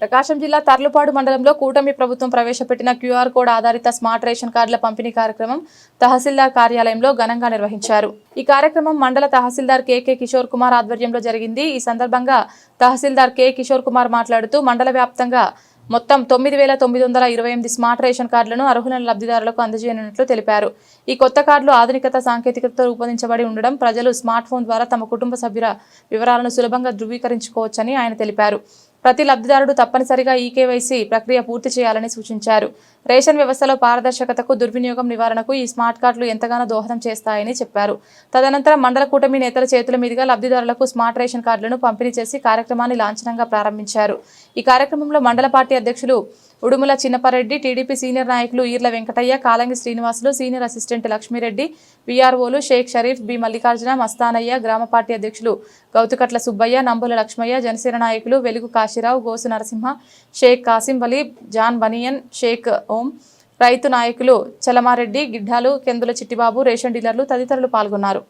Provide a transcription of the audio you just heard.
ప్రకాశం జిల్లా తర్లుపాడు మండలంలో కూటమి ప్రభుత్వం ప్రవేశపెట్టిన క్యూఆర్ కోడ్ ఆధారిత స్మార్ట్ రేషన్ కార్డుల పంపిణీ కార్యక్రమం తహసీల్దార్ కార్యాలయంలో ఘనంగా నిర్వహించారు. ఈ కార్యక్రమం మండల తహసీల్దార్ కెకే కిషోర్ కుమార్ ఆధ్వర్యంలో జరిగింది. ఈ సందర్భంగా తహసీల్దార్ కె కిషోర్ కుమార్ మాట్లాడుతూ మండల వ్యాప్తంగా మొత్తం తొమ్మిది వేల తొమ్మిది వందల ఇరవై ఎనిమిది స్మార్ట్ రేషన్ కార్డులను అర్హులైన లబ్ధిదారులకు అందజేయనున్నట్లు తెలిపారు. ఈ కొత్త కార్డులు ఆధునికత సాంకేతికతతో రూపొందించబడి ఉండడం ప్రజలు స్మార్ట్ ఫోన్ ద్వారా తమ కుటుంబ సభ్యుల వివరాలను సులభంగా ధృవీకరించుకోవచ్చని ఆయన తెలిపారు. ప్రతి లబ్ధిదారుడు తప్పనిసరిగా ఈ ప్రక్రియ పూర్తి చేయాలని సూచించారు. రేషన్ వ్యవస్థలో పారదర్శకతకు దుర్వినియోగం నివారణకు ఈ స్మార్ట్ కార్డులు ఎంతగానో దోహదం చేస్తాయని చెప్పారు. తదనంతరం మండల కూటమి నేతల చేతుల మీదుగా లబ్ధిదారులకు స్మార్ట్ రేషన్ కార్డులను పంపిణీ చేసి కార్యక్రమాన్ని లాంఛనంగా ప్రారంభించారు. ఈ కార్యక్రమంలో మండల పార్టీ అధ్యక్షులు ఉడుముల చిన్నపరెడ్డి టీడీపీ సీనియర్ నాయకులు ఈర్ల వెంకటయ్య కాలంగి శ్రీనివాసులు సీనియర్ అసిస్టెంట్ లక్ష్మీరెడ్డి వీఆర్ఓలు షేక్ షరీఫ్ బి మల్లికార్జున మస్తానయ్య గ్రామ పార్టీ అధ్యక్షులు గౌతుకట్ల సుబ్బయ్య నంబుల లక్ష్మయ్య జనసేన నాయకులు వెలుగు కాశీరావు గోసు నరసింహ షేక్ కాసిం వలీ జాన్ బనియన్ షేక్ ఓం రైతు నాయకులు చలమారెడ్డి గిడ్డాలు కెందుల చిట్టిబాబు రేషన్ డీలర్లు తదితరులు పాల్గొన్నారు.